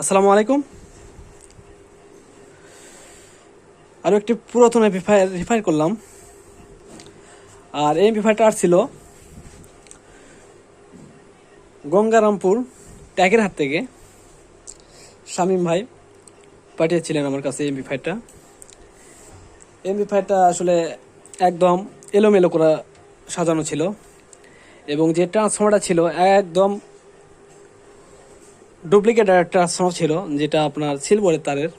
আসসালামু আলাইকুম। আরও একটি পুরাতন এমপিফায়ার রিফাইর করলাম। আর এই এমপিফায়ারটা আসছিল গঙ্গারামপুর ট্যাগের হাত থেকে। শামীম ভাই পাঠিয়েছিলেন আমার কাছে এমপিফায়ারটা এমপিফায়ারটা আসলে একদম এলোমেলো করা সাজানো ছিল। এবং যে ট্রান্সফর্মারটা ছিল একদম ডুপ্লিকেট একটা ট্রান্সফর্মার ছিল, যেটা আপনার সিলভারের তারের।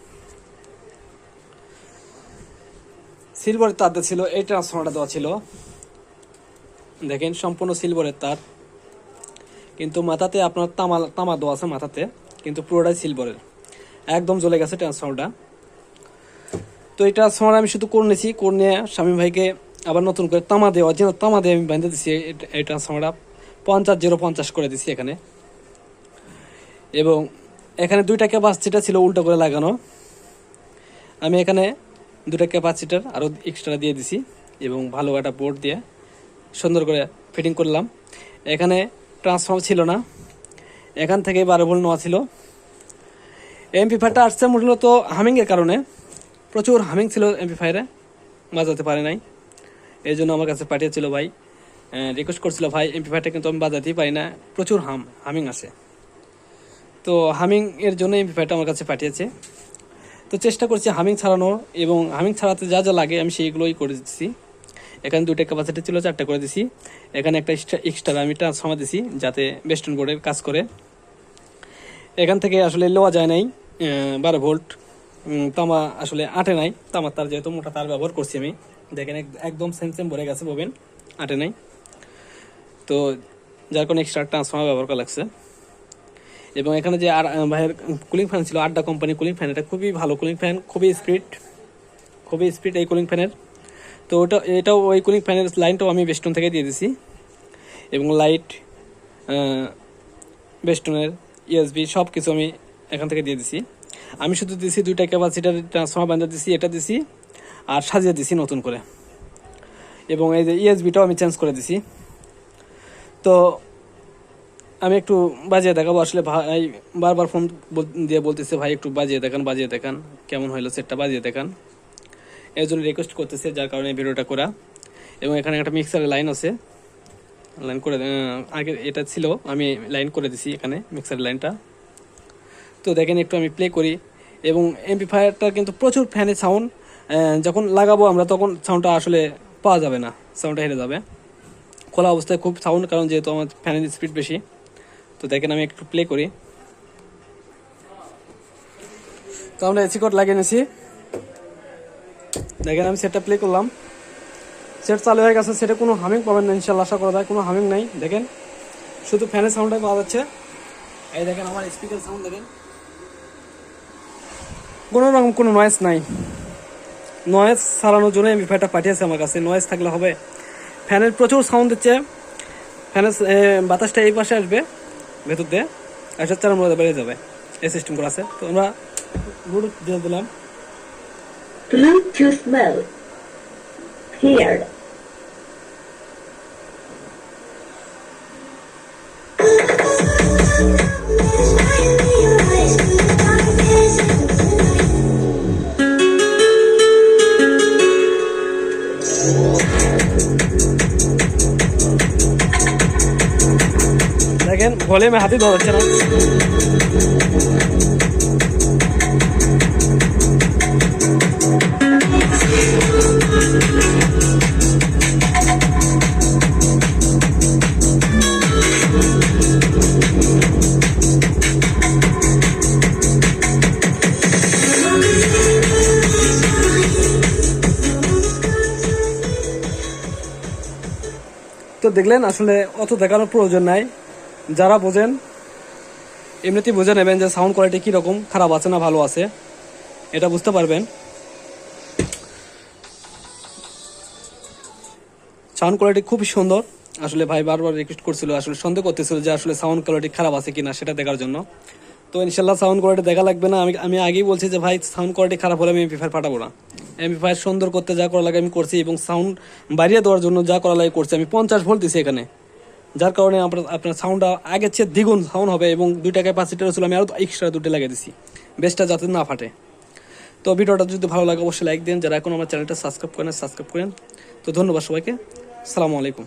সিলভারের তার দেওয়া ছিল এই ট্রান্সফর্মারটা দেওয়া ছিল। দেখেন, সম্পূর্ণ সিলভারের তার। কিন্তু মাথাতে আপনার তামা তামা দেওয়া আছে মাথাতে, কিন্তু পুরোটাই সিলভারের একদম জ্বলে গেছে ট্রান্সফর্মারটা তো এই ট্রান্সফর্মার আমি শুধু করে নিয়েছি, করে নিয়ে স্বামী ভাইকে আবার নতুন করে তামা দেওয়া, যেন তামা দিয়ে আমি বেঁধে দিচ্ছি এই ট্রান্সফর্মারটা পঞ্চাশ, জিরো পঞ্চাশ করে দিছি এখানে। এবং এখানে দুইটা ক্যাপাসিটার ছিল উল্টো করে লাগানো। আমি এখানে দুটা ক্যাপাসিটার আরও এক্সট্রা দিয়ে দিছি এবং ভালো একটা বোর্ড দিয়ে সুন্দর করে ফিটিং করলাম। এখানে ট্রান্সফর্ম ছিল না। এখান থেকে বারো ভোল্ট নেওয়া ছিল। এমপি ফায়ারটা আসছে মূলত হামিংয়ের কারণে। প্রচুর হামিং ছিল এমপি ফায়ারে বাজাতে পারে নাই। এই জন্য আমার কাছে পাঠিয়েছিল ভাই। রিকোয়েস্ট করছিল, ভাই এমপি ফায়ারটা কিন্তু আমি বাজাতেই পারি না। প্রচুর হাম হামিং আসে তো হামিং এর জন্য এমপি ফায়ারটা আমার কাছে পাঠিয়েছে। তো চেষ্টা করছি হামিং ছাড়ানোর এবং হামিং ছাড়াতে যা যা লাগে আমি সেইগুলোই করে দিচ্ছি এখানে দুটো ক্যাপাসিটি ছিল, চারটা করে দিছি। এখানে একটা এক্সট্রা আমি ট্রান্সফর্মার দিছি যাতে বেস্টন বোর্ডের কাজ করে। এখান থেকে আসলে লোয়া যায় নাই বারো ভোল্ট তামা আসলে আটে নাই। তামার তার যেহেতু মোটা, তার ব্যবহার করছি আমি। দেখেন এক- একদম সেম সেম ভরে গেছে ববেন, আটে নাই। তো যার কারণে এক্সট্রা ট্রান্সফর্মার ব্যবহার করা লাগছে। এবং এখানে যে আর ভাইয়ের কুলিং ফ্যান ছিল, আড্ডা কোম্পানি কুলিং ফ্যান এটা খুবই ভালো কুলিং ফ্যান খুবই স্পিড খুবই স্পিড এই কুলিং ফ্যানের তো ওটা, এটাও ওই কুলিং ফ্যানের লাইনটাও আমি বেস্টন থেকে দিয়ে দিছি। এবং লাইট বেস্টনের ইএসবি সব কিছু আমি এখান থেকে দিয়ে দিছি। আমি শুধু দিছি দুইটা ক্যাপাসিটার ট্রান্সফর্মার বান্ধা দিছি, এটা দিছি, আর সাজিয়ে দিছি নতুন করে। এবং এই যে ইএসবিটাও আমি চেঞ্জ করে দিছি। তো আমি একটু বাজিয়ে দেখাবো। আসলে ভাই বারবার ফোন দিয়ে বলতেছে, ভাই, একটু বাজিয়ে দেখান বাজিয়ে দেখান। কেমন হইল সেটটা বাজিয়ে দেখান? এর জন্য রিকোয়েস্ট করতেছে, যার কারণে ভিডিওটা করা। এবং এখানে একটা মিক্সারের লাইন আছে। লাইন করে আগে এটা ছিল, আমি লাইন করে দিছি এখানে মিক্সারের লাইনটা তো দেখেন, একটু আমি প্লে করি। এবং এমপিফায়ারটা কিন্তু প্রচুর ফ্যানের সাউন্ড যখন লাগাবো আমরা, তখন সাউন্ডটা আসলে পাওয়া যাবে না। সাউন্ডটা হেরে যাবে। খোলা অবস্থায় খুব সাউন্ড কারণ যেহেতু আমার ফ্যানের স্পিড বেশি। তো দেখেন আমি একটু প্লে করি। তো আমরা এসি কোড লাগিয়ে নিয়েছি দেখেন আমি সেটটা প্লে করলাম। সেট চালু হয়ে গেছে সেটা কোনো হামিং পাবেন না ইনশাল্লাহ আশা করা যায়, কোনো হামিং নাই। দেখেন, শুধু ফ্যানের সাউন্ডটাই পাওয়া যাচ্ছে। এই দেখেন আমার স্পিকার সাউন্ড দেখেন। কোনো রকম কোনো নয়েজ নাই। নয়েজ সারানোর জন্য আমি ফ্যানটা পাঠিয়েছি আমার কাছে। নয়েজ থাকলে হবে। ফ্যানের প্রচুর সাউন্ড দিচ্ছে। ফ্যানের বাতাসটা এই পাশে আসবে। ভেতর দিয়ে একশো চার মধ্যে বেড়ে যাবে। এই সিস্টেম করা আছে। তো আমরা ব্লুটুথ দিয়ে দিলাম. দেখেন ভলিউমে হাতি ধরা যাচ্ছে না। তো দেখলেন আসলে অত দেখানোর প্রয়োজন নাই। যারা বোঝেন, এমনিতেই বুঝে নেবেন যে সাউন্ড কোয়ালিটি কীরকম, খারাপ আছে না ভালো আছে, এটা বুঝতে পারবেন। সাউন্ড কোয়ালিটি খুবই সুন্দর। আসলে ভাই বারবার রিকোয়েস্ট করছিল, আসলে সন্দেহ করতেছিল যে আসলে সাউন্ড কোয়ালিটি খারাপ আছে কিনা, সেটা দেখার জন্য। তো ইনশাল্লাহ সাউন্ড কোয়ালিটি দেখা লাগবে না। আমি আমি আগেই বলছি যে ভাই সাউন্ড কোয়ালিটি খারাপ হলে আমি এমপিফায়ার পাঠাবো না। এমপিফায়ার সুন্দর করতে যা করা লাগে আমি করছি এবং সাউন্ড বাড়িয়ে দেওয়ার জন্য যা করা লাগে করছি। আমি পঞ্চাশ ভোল্ট দিছি এখানে। যার কারণে আপনার সাউন্ডটা আগের চেয়ে দ্বিগুণ সাউন্ড হবে এবং দুইটা লিটার ছিল আমি আরও এক্সট্রা দুটো লাগিয়ে দিছি। বেস্টটা যাতে না ফাটে। তো ভিডিওটা যদি ভালো লাগে, অবশ্যই লাইক দিন। যারা এখন আমার চ্যানেলটা সাবস্ক্রাইব করেন সাবস্ক্রাইব করেন। তো ধন্যবাদ সবাইকে। সালামু আলাইকুম।